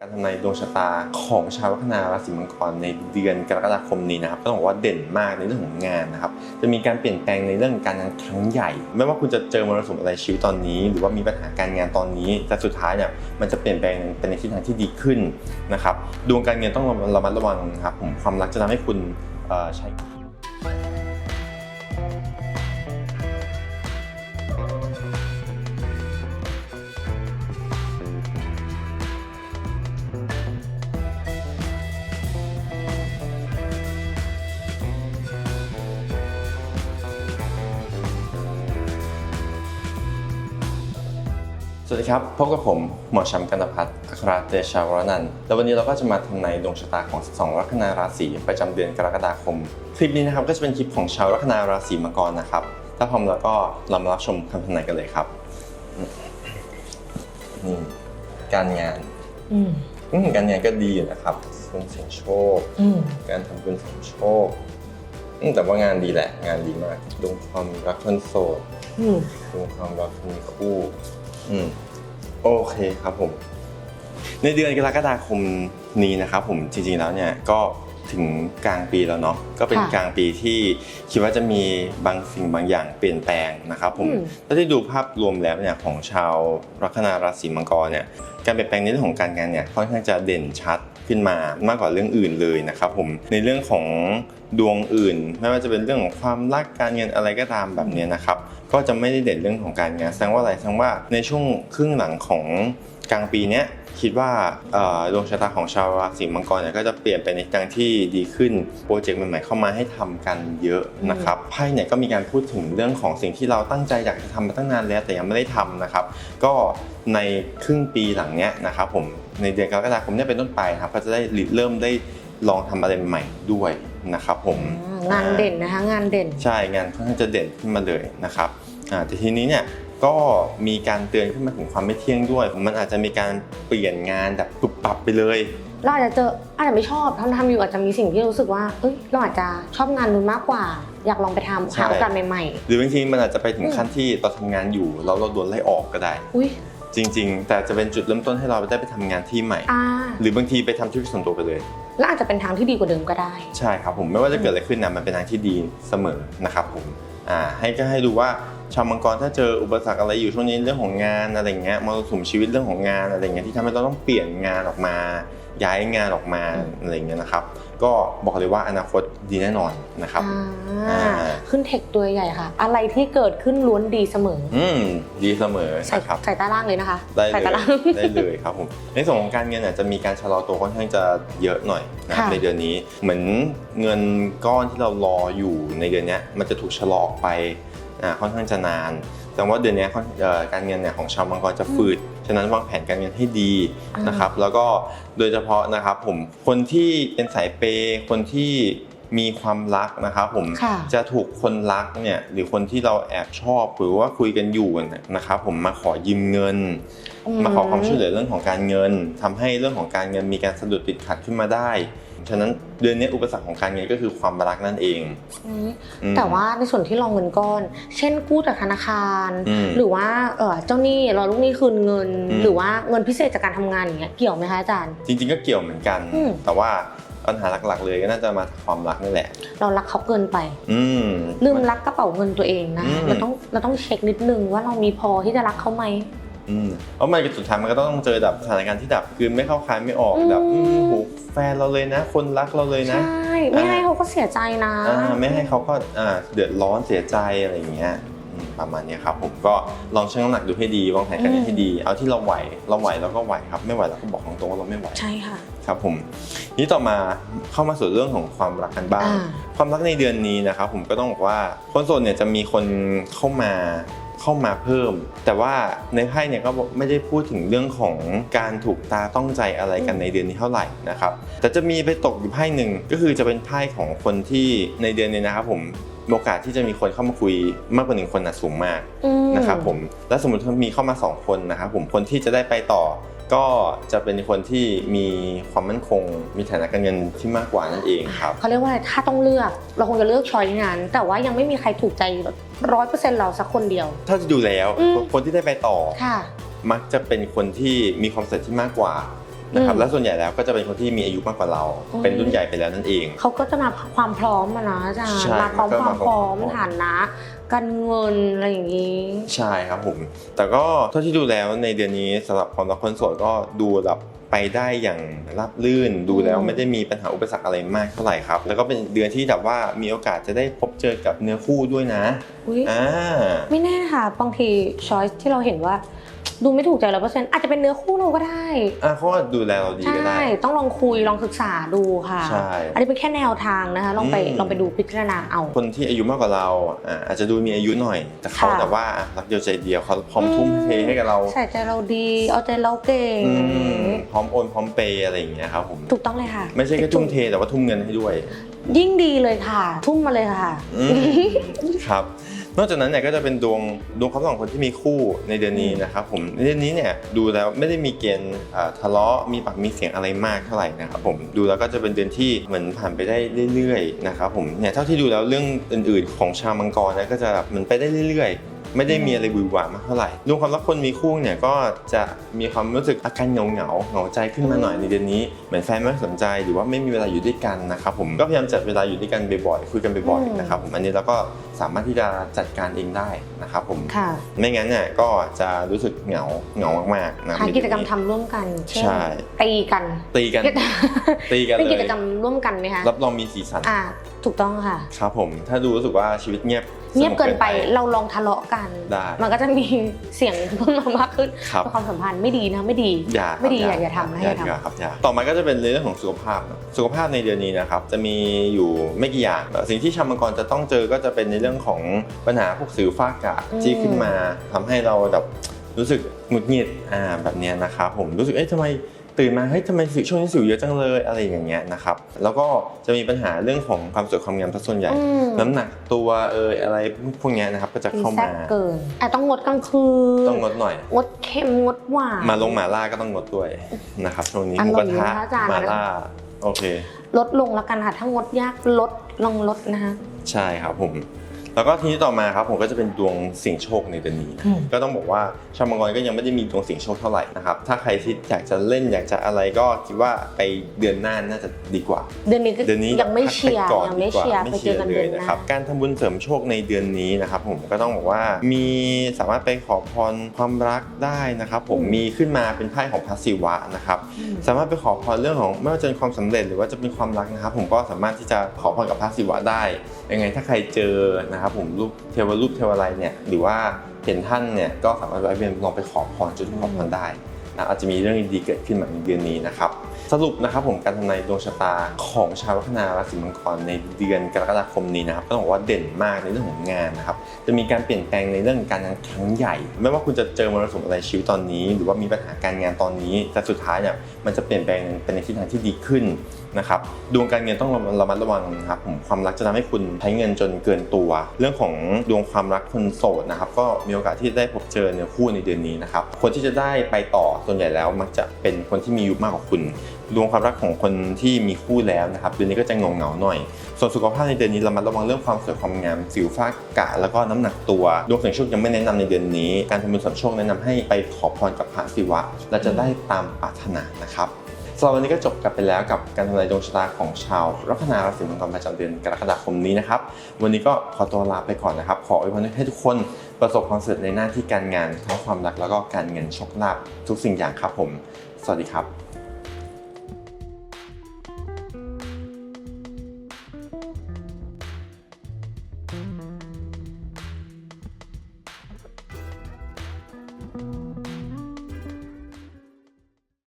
การทำนายดวงชะตาของชาวลัคนาราศีมังกรในเดือนกรกฎาคมนี้นะครับต้องบอกว่าเด่นมากในเรื่องของงานนะครับจะมีการเปลี่ยนแปลงในเรื่องการงานครั้งใหญ่ ไม่ว่าคุณจะเจอมรสุมอะไรชีวิตตอนนี้ หรือว่ามีปัญหาการงานตอนนี้แต่สุดท้ายเนี่ยมันจะเปลี่ยนแปลงเป็นในทิศทางที่ดีขึ้นนะครับดวงการเงินต้องระมัดระวังครับผมความรักจะทำให้คุณใช้ วัสดีครับ พบกับผม หมอชัมกันตพัฒน์อัครเตชาวรนันท์แล้ววันนี้เราก็จะมาทำนายดวงชะตาของ 12 ลัคนาราศีประจำเดือนกรกฎาคม คลิปนี้นะครับก็จะเป็นคลิปของชาวลัคนาราศีมังกรนะครับ ถ้าพร้อมแล้วก็เรามารับชมคำทำนายกันเลยครับนี่การงานอืมอืมการงานก็ดีอยู่นะครับคุณเสียงโชค อืมการทำบุญเสริมโชคอืมแต่ว่างานดีแหละ งานดีมากดวงความรักคนโสดอืมดวงความรักคนมีคู่ อืมโอเคครับผม ในเดือนกรกฎาคมนี้นะครับผมจริงๆแล้วเนี่ยก็ ถึงกลางปีแล้วเนาะก็เป็นกลางปีที่คิดว่าจะมีบางสิ่งบางอย่างเปลี่ยนแปลงนะครับผมอืม ถ้าได้ดูภาพรวมแล้วเนี่ยของชาวลัคนาราศีมังกรเนี่ยการเปลี่ยนแปลงในเรื่องของการงานเนี่ยค่อนข้างจะเด่นชัดขึ้นมามากกว่าเรื่องอื่นเลยนะครับผมในเรื่องของดวงอื่น ไม่ว่าจะเป็นเรื่องของความรักการเงินอะไรก็ตามแบบเนี้ยนะครับ ก็จะไม่ได้เด่นเรื่องของการงานแสดงว่าอะไรแสดงว่าในช่วงครึ่งหลังของ กลางปีเนี้ยคิดว่าเอ่อดวงชะตาของชาวราศีมังกรเนี่ยก็จะเปลี่ยนไปในทางที่ดีขึ้นโปรเจกต์ใหม่ๆเข้ามาให้ทำกันเยอะนะครับไพ่เนี่ยก็มีการพูดถึงเรื่องของสิ่งที่เราตั้งใจอยากจะทำมาตั้งนานแล้วแต่ยังไม่ได้ทำนะครับ ก็ในครึ่งปีหลังเนี้ยนะครับผมในเดือนกรกฎาคมเนี่ยเป็นต้นไปครับก็จะได้เริ่มได้ลองทำอะไรใหม่ๆด้วยนะครับผมงานเด่นนะคะงานเด่นใช่งานค่อนข้างจะเด่นขึ้นมาเลยนะครับอ่าแต่ทีนี้เนี่ย ก็มีการเตือนขึ้นมาถึงความไม่เที่ยงด้วย มันอาจจะมีการเปลี่ยนงานแบบปรับปรับไปเลยเราอาจจะเจออาจจะไม่ชอบทำทำอยู่อาจจะมีสิ่งที่รู้สึกว่าเอ้ยเราอาจจะชอบงานนู้นมากกว่า อยากลองไปทำใช่หาโอกาสใหม่หรือบางทีมันอาจจะไปถึงอืมขั้นที่เราทำงานอยู่แล้วเราโดนไล่ออกก็ได้ๆอุ้ยจริง ๆ แต่จะเป็นจุดเริ่มต้นให้เราได้ไปทำงานที่ใหม่อ่าหรือบางทีไปทำธุรกิจส่วนตัวไปเลยแล้วอาจจะเป็นทางที่ดีกว่าเดิมก็ได้ ใช่ครับผมไม่ว่าจะเกิดอะไรขึ้นนะมันเป็นทางที่ดีเสมอนะครับผมอ่าให้ก็ให้ดูว่า ชาวมังกรถ้าเจออุปสรรคอะไรอยู่ช่วงนี้เรื่องของงานอะไรเงี้ยมรสุมชีวิตเรื่องของงานอะไรเงี้ยที่ทำให้เราต้องเปลี่ยนงานออกมา ย้ายงานออกมาอืมอะไรเงี้ยนะครับ ก็บอกเลยว่าอนาคตดีแน่นอนนะครับอ่าอ่าขึ้นเทคตัวใหญ่ค่ะ อะไรที่เกิดขึ้นล้วนดีเสมอ อืมดีเสมอใส่นะครับใส่ตาล่างเลยนะคะได้ใส่เลตายล่างได้เลยครับผมในส่วนของการเงินเนี่ยจะมีการชะลอตัวค่อนข้างจะเยอะหน่อยนะครับค่ะในเดือนนี้เหมือนเงินก้อนที่เรารออยู่ในเดือนเนี้ยมันจะถูกชะลอออกไปอ่า ค่อนข้างจะนาน แต่ว่าเดือนเนี้ยค่อนเอ่อการเงินเนี่ยของชาวมังกรจะฝืด ฉะนั้นวางแผนการเงินให้ดีอ่านนะครับ แล้วก็โดยเฉพาะนะครับผมคนที่เป็นสายเปย์คนที่ มีความรักนะครับผมค่ะจะถูกคนรักเนี่ยหรือคนที่เราแอบชอบหรือว่าคุยกันอยู่นะครับผมมาขอยืมเงิน มาขอความช่วยเหลือเรื่องของการเงินทำให้เรื่องของการเงินมีการสะดุดติดขัดขึ้นมาได้ฉะนั้นเดือนนี้อุปสรรคของการเงินก็คือความรักนั่นเองอืมอืมแต่ว่าในส่วนที่รองเงินก้อน เช่นกู้จากธนาคารอืมหรือว่าเออเจ้าหนี้รอลูกหนี้คืนเงินอืมหรือว่าเงินพิเศษจากการทำงานอย่างเงี้ยเกี่ยวไหมคะอาจารย์ จริง ๆ ก็เกี่ยวเหมือนกันอืมแต่ว่า ปัญหาหลักๆ เลยก็น่าจะมาจากความรักนี่แหละ เรารักเขาเกินไป อืม ลืมรักกระเป๋าเงินตัวเองนะ อืม เราต้องเราต้องเช็คนิดนึงว่าเรามีพอที่จะรักเขาไหม อืมเพราะมันสุดท้ายมันก็ต้องเจอแบบสถานการณ์ที่แบบคือไม่เข้าคายไม่ออกอืม แบบอืมโหแฟนเราเลยนะ คนรักเราเลยใชนะ่ ไม่ให้เขาก็เสียใจนะ อ่าไม่ให้เขาก็อ่าเดือดร้อนเสียใจอะไรอย่างเงี้ยอืม ประมาณเนี้ยครับผมก็ลองชั่งน้ำหนักดูให้ดีวางแผนการเงินให้ดี เอาที่เราไหวเราไหวเราก็ไหวครับไม่ไหวเราก็บอกตรงๆว่าเราไม่ไหวใช่ค่ะครับผมนี้ต่อมาเข้ามาสู่เรื่องของความรักกันบ้างอ่าความรักในเดือนนี้นะครับผมก็ต้องบอกว่าคนโสดเนี่ยจะมีคนเข้ามาเข้ามาเพิ่ม แต่ว่าในไพ่เนี่ยก็ไม่ได้พูดถึงเรื่องของการถูกตาต้องใจอะไรกันในเดือนนี้เท่าไหร่นะครับแต่จะมีไปตกอยู่ไพ่หนึ่งก็คือจะเป็นไพ่ของคนที่ในเดือนนี้นะครับผม โอกาสที่จะมีคนเข้ามาคุยมากกว่าหนึ่งคนนะสูงมากอืมนะครับผมและสมมติว่ามีเข้ามา 2 คนนะครับผมคนที่จะได้ไปต่อ ก็จะเป็นคนที่มีความมั่นคง มีฐานะการเงินที่มากกว่านั่นเองครับเขาเรียกว่าอะไรถ้าต้องเลือกเราคงจะเลือกช้อยนั้นแต่ว่ายังไม่มีใครถูกใจร้อยเปอร์เซ็นต์เราสักคนเดียว ถ้าจะดูแล้วอืมคนที่ได้ไปต่อค่ะมักจะเป็นคนที่มีความสำเร็จที่มากกว่า นะครับอืมและส่วนใหญ่แล้วก็จะเป็นคนที่มีอายุมากกว่าเราอืมเป็นรุ่นใหญ่ไปแล้วนั่นเอง เขาก็จะมาความพร้อมอะนะอาจารย์ ใช่มาพร้อมมันก็ความมาพร้อมพร้อมฐานะการเงินอะไรอย่างนี้ ใช่ครับผม แต่ก็เท่าที่ดูแล้วในเดือนนี้สำหรับความรักคนโสดก็ดูแบบไปได้อย่างราบลื่น ดูแล้วอืม ไม่ได้มีปัญหาอุปสรรคอะไรมากเท่าไหร่ครับ แล้วก็เป็นเดือนที่แบบว่ามีโอกาสจะได้พบเจอกับเนื้อคู่ด้วยนะ อุ๊ยอ่า ไม่แน่ค่ะบางทีช้อยที่เราเห็นว่า ดูไม่ถูกใจร้อยเปอร์เซ็นต์อาจจะเป็นเนื้อคู่เราก็ได้อ่าเขาก็ดูแลเราดีใช่ก็ได้ต้องลองคุยลองศึกษาดูค่ะ ใช่อันนี้เป็นแค่แนวทางนะคะลองไปอืม ลองไปดูพิจารณาเอา คนที่อายุมากกว่าเราอ่าอาจจะดูมีอายุหน่อย แต่เขาค่ะแต่ว่ารักเดียวใจเดียวเขาพร้อมทุ่มเทให้กับเราใส่ใจเราดีเอาใจเราเก่งอืมพร้อมโอนพร้อมเปย์อะไรอย่างเงี้ยครับผมถูกต้องเลยค่ะไม่ใช่แค่ทุ่มเทแต่ว่าทุ่มเงินให้ด้วย ยิ่งดีเลยค่ะ ทุ่มมาเลยค่ะ อืมครับ นอกจากนั้นเนี่ยก็จะเป็นดวงดวงความสัมพันธ์ของคนที่มีคู่ในเดือนนี้นะครับผมในเดือนนี้เนี่ยดูแล้วไม่ได้มีเกณฑ์ทะเลาะมีปากมีเสียงอะไรมากเท่าไหร่นะครับผมดูแล้วก็จะเป็นเดือนที่เหมือนผ่านไปได้เรื่อยๆนะครับผมเนี่ยเท่าที่ดูแล้วเรื่องอื่น ๆ ของชาวมังกรนะก็จะแบบมันไปได้เรื่อยๆ ไม่ได้มีอะไรบุยหวามากเท่าไหร่ดวงความรักคนมีคู่เนี่ยก็จะมีความรู้สึกอาการเหงาเหงาๆเหงาใจขึ้นมาหน่อยในเดือนนี้เหมือนแฟนไม่สนใจหรือว่าไม่มีเวลาอยู่ด้วยกันนะครับผมก็พยายามจัดเวลาอยู่ด้วยกันบ่อยๆคุยกันบ่อยอืมๆนะครับผมอันนี้เราก็สามารถที่จะจัดการเองได้นะครับผมค่ะไม่งั้นเนี่ยก็จะรู้สึกเหงาเหงามากๆนะหากิจกรรมทำร่วมกันเช่นใช่ตีกันตีกันตีกันเป็นเลกิจยกรรมร่วมกันไหมคะรับรองมีสีสันอ่าถูกต้องค่ะครับผมถ้าดูรู้สึกว่าชีวิตเงียบ เงียบเกินไปสงบเราลองทะเลาะกันได้มันก็จะมีเสียงเพิ่มมามากขึ้นครับในความสัมพันธ์ไม่ดีนะไม่ดีอย่าไม่ดีครับอย่าอย่าทำนะอย่าอย่าทำดีกว่าครับอย่าต่อมาก็จะเป็นเรื่องของสุขภาพเนอะสุขภาพในเดือนนี้นะครับจะมีอยู่ไม่กี่อย่างสิ่งที่ชาวมังกรจะต้องเจอก็จะเป็นในเรื่องของปัญหาพวกสิวฟ้ากระที่ขึ้นมาทำให้เราแบบรู้สึกหงุดหงิดอ่าแบบเนี้ยนะครับผมรู้สึกเอ๊ะทำไม ตื่นมาเฮ้ยทำไมสิวช่วงนี้สิวเยอะจังเลยอะไรอย่างเงี้ยนะครับแล้วก็จะมีปัญหาเรื่องของความสวยความงามซะส่วนใหญ่ อืม น้ำหนักตัวเอยอะไรพวกเนี้ยนะครับก็จะมีเข้าแซ่มาบเกินอะต้องงดกลางคืนต้องงดหน่อย งดเค็มงดหวาน มาลงหมาล่าก็ต้องงดด้วยนะครับช่วงนี้อหมูร่กอยระอยู่ทะนะคะอาจารย์ หมาล่าโอเค ลดลงแล้วกันค่ะถ้างดยากลดลองลดนะคะ ใช่ครับผม แล้วก็ทีนี้ต่อมาครับผมก็จะเป็นดวงเสี่ยงโชคในเดือนนี้อืมก็ต้องบอกว่าชาวมังกรก็ยังไม่ได้มีดวงเสี่ยงโชคเท่าไหร่นะครับถ้าใครที่อยากจะเล่นอยากจะอะไรก็คิดว่าไปเดือนหน้าน่าจะดีกว่า เดือนนี้ก็เดือนนี้ยังไม่เชียร์พักปก่อนยังไม่ดีกว่าเชียร์ไม่ไปเชีเจยอร์กันเลเดือยนหนะน้าครับการทำบุญเสริมโชคในเดือนนี้นะครับผมก็ต้องบอกว่ามีสามารถไปขอพรความรักได้นะครับผมอืมมีขึ้นมาเป็นไพ่ของพระศิวะนะครับสามารถไปขอพรเรื่องของไม่ว่าจะเป็นความสำเร็จหรือว่าจะเป็นความรักนะครับผมก็สามารถที่จะขอพรกับพระศิวะได้ยังไงถ้าใครเจอนะครับผมรูปเทวรูปเทวะไรเนี่ยหรือว่าเห็นท่านเนี่ยก็สามารถไปเวียนลองไปขอพรจุดขอพรได้นะอาจจะมีเรื่องดีๆเกิดขึ้นมาในเดือนนี้นะครับ สรุปนะครับผมการทำนายดวงชะตาของชาวลัคนาราศีมังกรในเดือนกรกฎาคมนี้นะครับก็ต้องบอกว่าเด่นมากในเรื่องของงานนะครับจะมีการเปลี่ยนแปลงในเรื่องการงานครั้งใหญ่ ไม่ว่าคุณจะเจอมรสุมอะไรชีวิตตอนนี้ หรือว่ามีปัญหาการงานตอนนี้แต่สุดท้ายเนี่ยมันจะเปลี่ยนแปลงเป็นในทิศทางที่ดีขึ้นนะครับดวงการเงินต้องระมัดระวังนะครับผมความรักจะทำให้คุณใช้เงินจนเกินตัว เรื่องของดวงความรักคนโสดนะครับก็มีโอกาสที่ได้พบเจอเนื้อคู่ในเดือนนี้นะครับคนที่จะได้ไปต่อส่วนใหญ่แล้วมักจะเป็นคนที่มีอายุมากกว่าคุณ ดวงความรักของคนที่มีคู่แล้วนะครับเดือนนี้ก็จะเงาเงาหน่อย ส่วนสุขภาพในเดือนนี้เรามาระวังเรื่องความสวยความงาม สิวฟ้ากระแล้วก็น้ำหนักตัวดวงเสียงโชคยังไม่แนะนำในเดือนนี้ การทำบุญสมโชคแนะนำให้ไปขอพรกับพระศิวะและจะได้ตามปรารถนานะครับสำหรับวันนี้ก็จบกันไปแล้วกับการทำนายดวงชะตาของชาวลัคนาราศีมังกรประจำเดือนกรกฎาคมนี้นะครับ วันนี้ก็ขอตัวลาไปก่อนนะครับ ขออวยพรให้ทุกคนประสบความสำเร็จในหน้าที่การงานทั้งความรักแล้วก็การเงินโชคลาภทุกสิ่งอย่างครับผม สวัสดีครับ